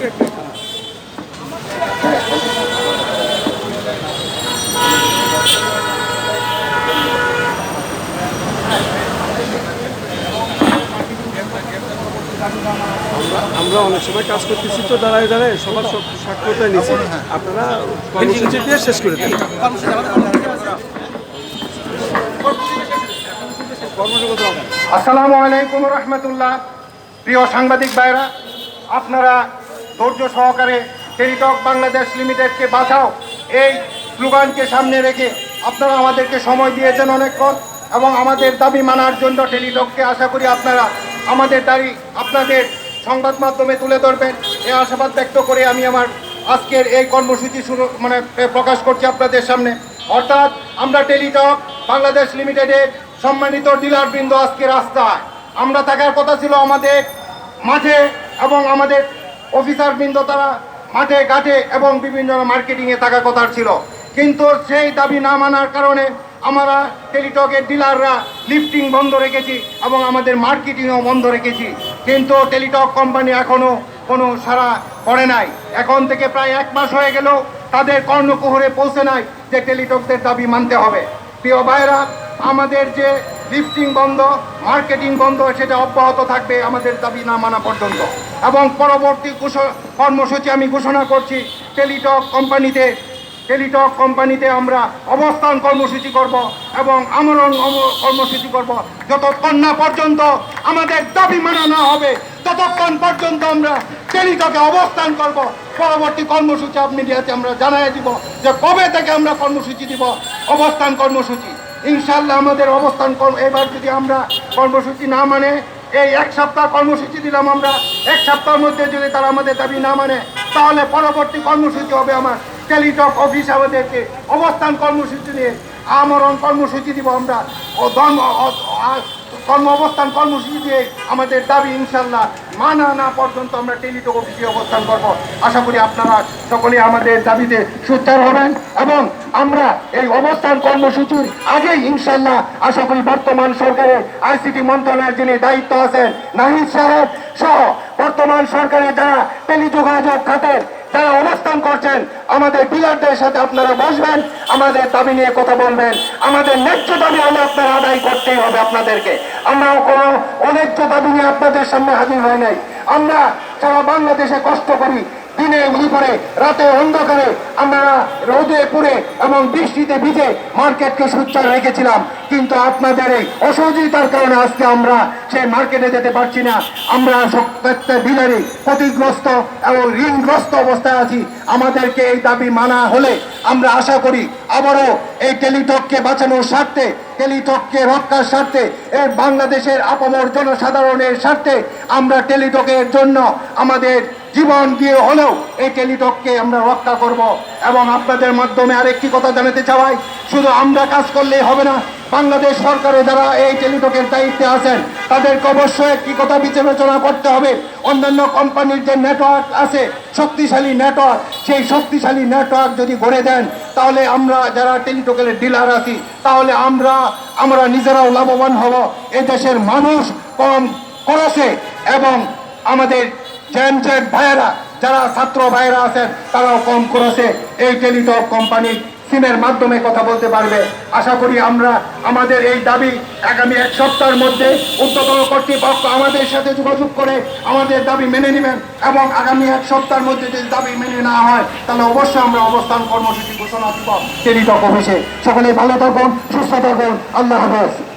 আমরা অনেক সময় কাজ করতেছি তো দাঁড়ায় দাঁড়ায় সবার সব সাক্ষরতা নিচ্ছি আপনারা কর্মসূচি দিয়ে শেষ করে দিন। আসসালামু আলাইকুম রহমতুল্লাহ। প্রিয় সাংবাদিক ভাইরা, আপনারা ধৈর্য সহকারে টেলিটক বাংলাদেশ লিমিটেডকে বাঁচাও। এই স্লোগানকে সামনে রেখে আপনারা আমাদেরকে সময় দিয়েছেন অনেকক্ষণ এবং আমাদের দাবি মানার জন্য টেলিটককে আশা করি আপনারা আমাদের দাবি আপনাদের সংবাদ মাধ্যমে তুলে ধরবেন। এই আশাবাদ ব্যক্ত করে আমি আমার আজকের এই কর্মসূচি শুরু মানে প্রকাশ করছি আপনাদের সামনে। অর্থাৎ আমরা টেলিটক বাংলাদেশ লিমিটেডের সম্মানিত ডিলারবৃন্দ আজকে রাস্তায়। আমরা থাকার কথা ছিল আমাদের মাঠে এবং আমাদের অফিসার বৃন্দ তারা মাঠে, ঘাটে এবং বিভিন্ন মার্কেটিংয়ে থাকার কথা ছিল। কিন্তু সেই দাবি না মানার কারণে আমরা টেলিটকের ডিলাররা লিফটিং বন্ধ রেখেছি এবং আমাদের মার্কেটিংও বন্ধ রেখেছি। কিন্তু টেলিটক কোম্পানি এখনও কোনো সারা করে নাই। এখন থেকে প্রায় এক মাস হয়ে গেল তাদের কর্ণকুহরে পৌঁছে নাই যে টেলিটকদের দাবি মানতে হবে। প্রিয় ভাইরা আমাদের যে লিফটিং বন্ধ, মার্কেটিং বন্ধ, সেটা অব্যাহত থাকবে আমাদের দাবি না মানা পর্যন্ত। এবং পরবর্তী কর্মসূচি আমি ঘোষণা করছি, টেলিটক কোম্পানিতে টেলিটক কোম্পানিতে আমরা অবস্থান কর্মসূচি করব এবং আমরণ কর্মসূচি করব। যতক্ষণ না পর্যন্ত আমাদের দাবি মানা না হবে, ততক্ষণ পর্যন্ত আমরা টেলিটকে অবস্থান করব। পরবর্তী কর্মসূচি মিডিয়াতে আমরা জানাই দিব যে কবে থেকে আমরা কর্মসূচি দিব, অবস্থান কর্মসূচি। ইনশাল্লাহ আমাদের অবস্থান এবার যদি আমরা কর্মসূচি না মানে এই এক সপ্তাহ কর্মসূচি দিলাম আমরা, এক সপ্তাহের মধ্যে যদি তারা আমাদের দাবি না মানে তাহলে পরবর্তী কর্মসূচি হবে আমার। টেলিটক অফিস আমাদেরকে অবস্থান কর্মসূচি নিয়ে আমরণ কর্মসূচি দিব আমরা। ধর্ম কর্ম অবস্থান কর্মসূচি দিয়ে আমাদের দাবি ইনশাল্লাহ মানা না পর্যন্ত আমরা টেলিটক অফিসে অবস্থান করব। আশা করি আপনারা সকলে আমাদের দাবিতে সুচার হবেন এবং আমরা এই অবস্থান কর্মসূচির আগে ইনশাল্লাহ আশা করি বর্তমান সরকারের আইসিটি মন্ত্রণালয়ের যিনি দায়িত্ব আছেন নাহিদ সাহেব সহ বর্তমান সরকারের যারা টেলিযোগাযোগ খাতের যারা অবস্থান করছেন, আমাদের ডিলারদের সাথে আপনারা বসবেন, আমাদের দাবি নিয়ে কথা বলবেন, আমাদের ন্যায্য দাবি হলে আপনারা আদায় করতেই হবে আপনাদেরকে। আমরাও কোনো অন্যায্য দাবি নিয়ে আপনাদের সামনে হাজির হয় নাই। আমরা যারা বাংলাদেশে কষ্ট করি দিনে করে, রাতে অন্ধকারে আমরা রোদে পুড়ে এবং বৃষ্টিতে ভিজে মার্কেটকে সুচ্চার রেখেছিলাম। কিন্তু আপনাদের এই অসহযোগিতার কারণে আজকে আমরা সেই মার্কেটে যেতে পারছি না। আমরা প্রত্যেক ডিলারই ক্ষতিগ্রস্ত এবং ঋণগ্রস্ত অবস্থায় আছি। আমাদেরকে এই দাবি মানা হলে আমরা আশা করি আবারও এই টেলিটককে বাঁচানোর স্বার্থে টেলিটককে রক্ষার স্বার্থে এই বাংলাদেশের আপামর জনসাধারণের স্বার্থে আমরা টেলিটকের জন্য আমাদের জীবন দিয়ে হলেও এই টেলিটককে আমরা রক্ষা করব। এবং আপনাদের মাধ্যমে আরেকটি কথা জানাতে চাওয়াই, শুধু আমরা কাজ করলেই হবে না, বাংলাদেশ সরকারে যারা এই টেলিটকের দায়িত্বে আছেন তাদেরকে অবশ্যই একটি কথা বিবেচনা করতে হবে? অন্যান্য কোম্পানির যে নেটওয়ার্ক আছে, শক্তিশালী নেটওয়ার্ক সেই শক্তিশালী নেটওয়ার্ক যদি গড়ে দেন, তাহলে আমরা যারা টেলিটকের ডিলার আছি, তাহলে আমরা আমরা নিজেরাও লাভবান হব। এই দেশের মানুষ কম খরচে এবং আমাদের জেন্টসের ভাইয়েরা, যারা ছাত্র ভাইয়েরা আছেন, তারাও কম খরচে এই টেলিটক কোম্পানি সিমের মাধ্যমে কথা বলতে পারবে। আশা করি আমরা আমাদের এই দাবি আগামী এক সপ্তাহের মধ্যে উচ্চতর কর্তৃপক্ষ আমাদের সাথে যোগাযোগ করে আমাদের দাবি মেনে নেবেন এবং আগামী এক সপ্তাহের মধ্যে যদি দাবি মেনে না হয়, তাহলে অবশ্যই আমরা অবস্থান কর্মসূচি ঘোষণা দিব। টেলিটক অফিসে। সকলে ভালো থাকুন, সুস্থ থাকুন। আল্লাহ হাফেজ।